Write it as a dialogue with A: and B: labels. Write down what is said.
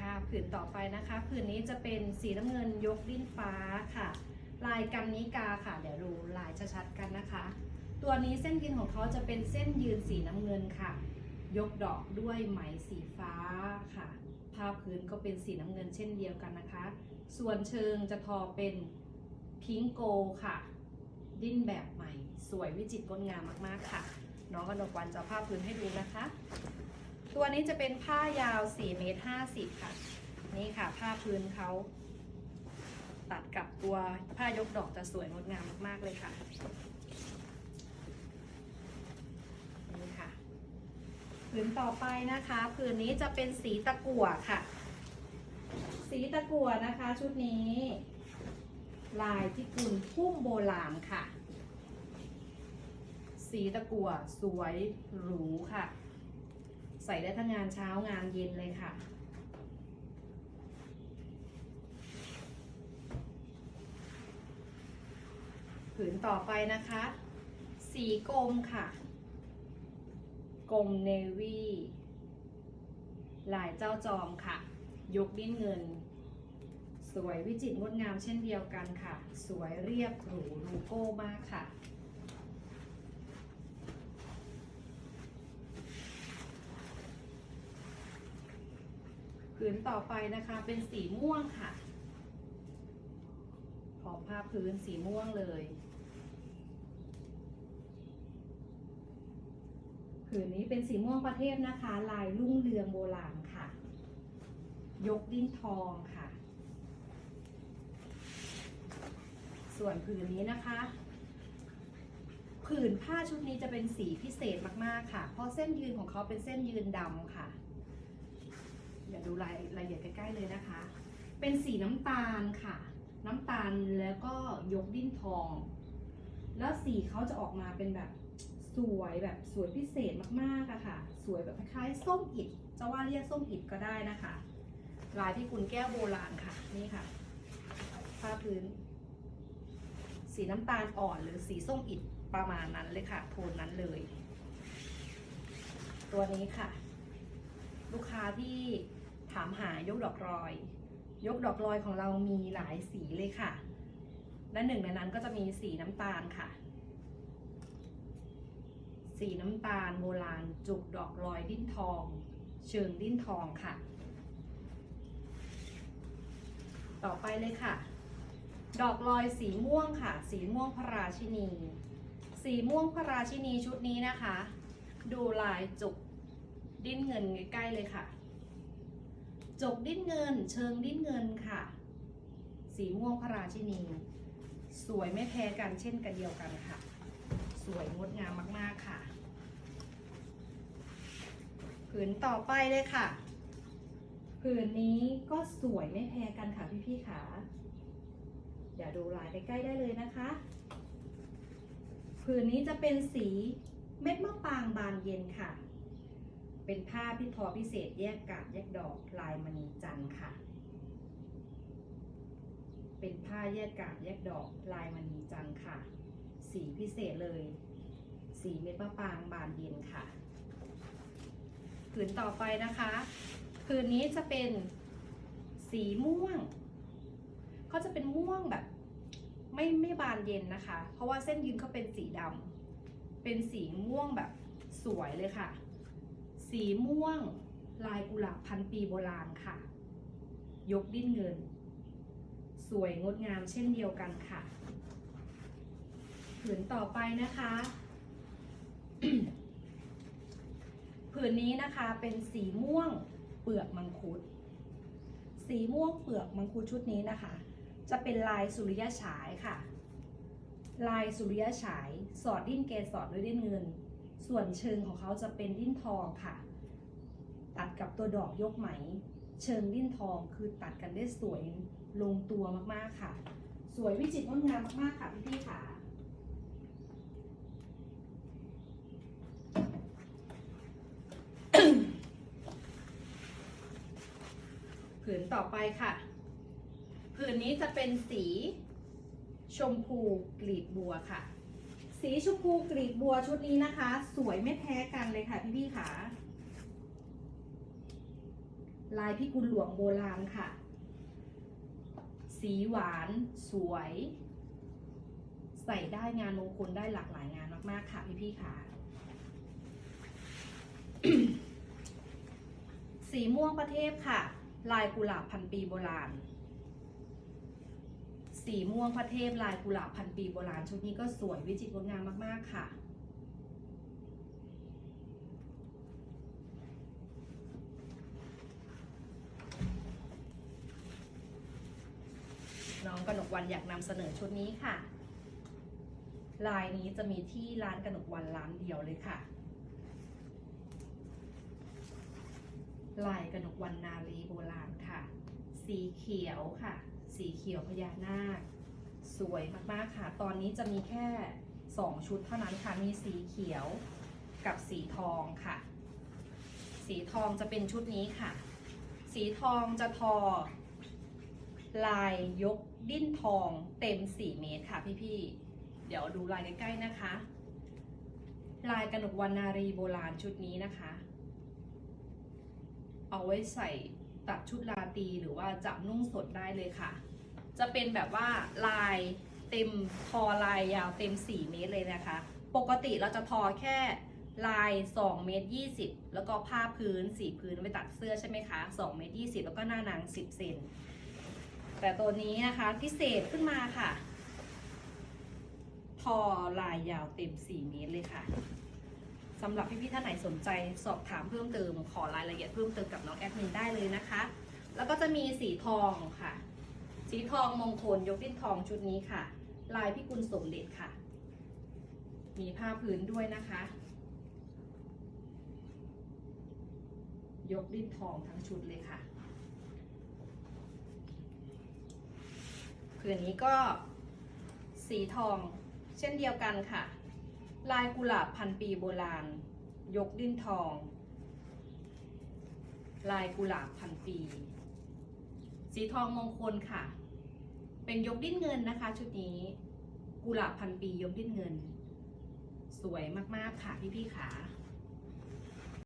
A: ค่ะผืนต่อไปนะคะ ผืนนี้จะเป็นสีน้ำเงินยกดิ้นฟ้าค่ะ ลายกันนิกาค่ะ เดี๋ยวดูลายชัดๆกันนะคะ ตัวนี้เส้นยืนของเขาจะเป็นเส้นยืนสีน้ำเงินค่ะ ยกดอกด้วยไหมสีฟ้าค่ะผ้าพื้นก็เป็นสีน้ำเงินเช่นเดียวกันนะคะ ส่วนเชิงจะทอเป็นพิงโกค่ะ ดิ้นแบบใหม่ สวยวิจิตรงดงามมากๆค่ะ น้องกนกวันจะเอาผ้าพื้นให้ดูนะคะ ตัวนี้จะเป็นผ้ายาว4เมตร50 ค่ะ นี่ค่ะผ้าพื้นเขาตัดกับตัวผ้ายกดอกจะสวยงดงามมาก ๆ เลยค่ะนี่ค่ะผืนต่อไปนะคะผืนนี้จะเป็นสีตะกั่วค่ะ สีตะกั่วนะคะชุดนี้ ลายที่กุลพุ่มโบราณค่ะ สีตะกั่วสวยหรูค่ะ ใส่ได้ทั้งงานเช้างานเย็นเลยค่ะ ผืนต่อไปนะคะ สีกรมค่ะ กรมเนวี่ลายเจ้าจอมค่ะ ยกดิ้นเงิน สวยวิจิตรงดงามเช่นเดียวกันค่ะ สวยเรียบหรูลูโก้มากค่ะ ผืนต่อไปนะคะเป็นสีม่วงค่ะ ขอบผ้าพื้นสีม่วงเลยผืนนี้เป็นสีม่วงประเทศนะคะ ลายลุ่งเรืองโบราณค่ะ ยกดิ้นทองค่ะ ส่วนผืนนี้นะคะผืนผ้าชุดนี้จะเป็นสีพิเศษมากๆค่ะ เพราะเส้นยืนของเขาเป็นเส้นยืนดำค่ะ เดี๋ยวดูรายรายละเอียดใกล้ๆเลยนะคะ เป็นสีน้ำตาลค่ะ น้ำตาลแล้วก็ยกดิ้นทอง แล้วสีเขาจะออกมาเป็นแบบสวยแบบสวยพิเศษมากๆอะค่ะ สวยแบบคล้ายๆส้มอิดจะว่าเรียกส้มอิดก็ได้นะคะ ลายที่คุณแก้วโบราณค่ะนี่ค่ะผ้าพื้น สีน้ำตาลอ่อนหรือสีส้มอิดประมาณนั้นเลยค่ะ โทนนั้นเลย ตัวนี้ค่ะ ลูกค้าที่ ถามหายกดอกรอย ยกดอกรอยของเรามีหลายสีเลยค่ะ และหนึ่งในนั้นก็จะมีสีน้ำตาลค่ะ สีน้ำตาลโบราณจุกดอกรอยดิ้นทอง เชิงดิ้นทองค่ะ ต่อไปเลยค่ะ ดอกลอยสีม่วงค่ะ สีม่วงพระราชินี สีม่วงพระราชินีชุดนี้นะคะ ดูลายจุกดิ้นเงินใกล้ๆเลยค่ะ จกดิ้นเงิน เชิงดิ้นเงินค่ะ สีม่วงพระราชินี สวยไม่แพ้กันเช่นกันเดียวกันค่ะ สวยงดงามมากๆค่ะ ผืนต่อไปเลยค่ะ ผืนนี้ก็สวยไม่แพ้กันค่ะพี่ๆค่ะเดี๋ยวดูลายใกล้ๆได้เลยนะคะ ผืนนี้จะเป็นสีเม็ดมะปรางบานเย็นค่ะ เป็นผ้าพิทอพิเศษแยกกาบแยกดอกลายมณีจันทร์ค่ะ เป็นผ้าแยกกาบแยกดอกลายมณีจันทร์ค่ะ สีพิเศษเลย สีเม็ดมะปรางบานเย็นค่ะผืนต่อไปนะคะผืนนี้จะเป็นสีม่วง ก็จะเป็นม่วงแบบไม่ไม่บานเย็นนะคะ เพราะว่าเส้นยืนเขาเป็นสีดำเป็นสีม่วงแบบสวยเลยค่ะ สีม่วงลายกุหลาบพันปีโบราณค่ะ ยกดิ้นเงิน สวยงดงามเช่นเดียวกันค่ะผืนต่อไปนะคะผืนนี้นะคะเป็นสีม่วงเปลือกมังคุด สีม่วงเปลือกมังคุดชุดนี้นะคะ จะเป็นลายสุริยฉายค่ะ ลายสุริยฉาย สอดดิ้นเกสรด้วยดิ้นเงิน ส่วนเชิงของเขาจะเป็นดิ้นทองค่ะ ตัดกับตัวดอกยกไหม เชิงดิ้นทองคือตัดกันได้สวยลงตัวมากๆค่ะ สวยวิจิตรงดงามมากๆค่ะพี่ๆค่ะผืนต่อไปค่ะ ผืนนี้จะเป็นสีชมพูกลีบบัวค่ะ สีชมพูกลีบบัวชุดนี้นะคะ สวยไม่แพ้กันเลยค่ะพี่พี่ๆค่ะ ลายพิกุลหลวงโบราณค่ะ สีหวานสวย ใส่ได้งานมงคลได้หลากหลายงานมากๆค่ะพี่ๆค่ะ สีม่วงประเทศค่ะ ลายกุหลาบพันปีโบราณ สีม่วงพระเทพลายกุหลาบพันปีโบราณชุดนี้ก็สวยวิจิตรงดงามมาก ๆ ค่ะ น้องกนกวันอยากนำเสนอชุดนี้ค่ะ ลายนี้จะมีที่ร้านกนกวันร้านเดียวเลยค่ะ ลายกนกวันนารีโบราณค่ะ สีเขียวค่ะ สีเขียวพญานาค สวยมากๆค่ะ ตอนนี้จะมีแค่ 2 ชุดเท่านั้นค่ะ มีสีเขียวกับสีทองค่ะ สีทองจะเป็นชุดนี้ค่ะ สีทองจะทอ ลายยกดิ้นทองเต็ม 4 เมตรค่ะพี่ๆ เดี๋ยวดูลายใกล้ๆนะคะ ลายกระหนกวรรณนารีโบราณชุดนี้นะคะ เอาไว้ใส่ ตัดชุดราตรีหรือว่าจับนุ่งสดได้เลยค่ะ จะเป็นแบบว่าลายเต็มทอลายยาวเต็ม 4 เมตรเลยนะคะ ปกติเราจะทอแค่ลาย2เมตร20 แล้วก็ผ้าพื้นสีพื้นไว้ตัดเสื้อใช่ไหมคะ2เมตร20 แล้วก็หน้านาง 10 เซนแต่ตัวนี้นะคะพิเศษขึ้นมาค่ะ ทอลายยาวเต็ม 4 เมตรเลยค่ะ สำหรับพี่ๆท่านไหนสนใจสอบถามเพิ่มเติมขอรายละเอียดเพิ่มเติมกับน้องแอดมินได้เลยนะคะ แล้วก็จะมีสีทองค่ะ สีทองมงคลยกดิ้นทองชุดนี้ค่ะ ลายพิกุลสมเด็จค่ะ มีผ้าพื้นด้วยนะคะ ยกดิ้นทองทั้งชุดเลยค่ะผืนนี้ก็สีทองเช่นเดียวกันค่ะ ลายกุหลาบพันปีโบราณ ยกดิ้นทอง ลายกุหลาบพันปี สีทองมงคลค่ะ เป็นยกดิ้นเงินนะคะ ชุดนี้ กุหลาบพันปียกดิ้นเงิน สวยมากๆค่ะพี่ๆค่ะ